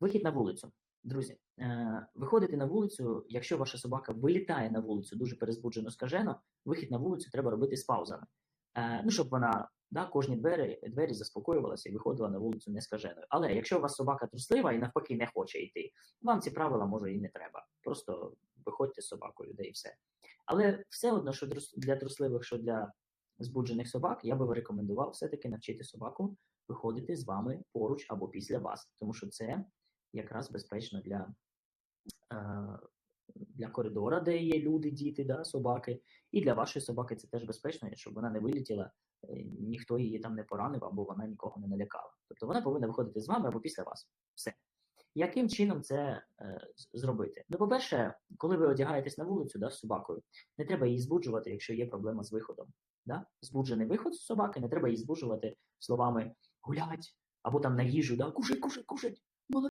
Вихід на вулицю. Друзі, е, виходити на вулицю, якщо ваша собака вилітає на вулицю дуже перезбуджено скажено, вихід на вулицю треба робити з паузами. Е, ну, щоб вона да, кожні двері, двері заспокоювалася і виходила на вулицю не скаженою. Але якщо у вас собака труслива і навпаки не хоче йти, вам ці правила може і не треба. Просто виходьте з собакою, де і все. Але все одно, що для трусливих, що для збуджених собак, я би рекомендував все-таки навчити собаку виходити з вами поруч або після вас, тому що це якраз безпечно для, е, для коридора, де є люди, діти, да, собаки, і для вашої собаки це теж безпечно, щоб вона не вилетіла, е, ніхто її там не поранив або вона нікого не налякала. Тобто вона повинна виходити з вами або після вас. Все. Яким чином це е, зробити? Ну, по-перше, коли ви одягаєтесь на вулицю да, з собакою, не треба її збуджувати, якщо є проблема з виходом. Да? Збуджений виход з собаки, не треба її збуджувати словами гулять або там на їжу, да, кушать, кушать, кушать.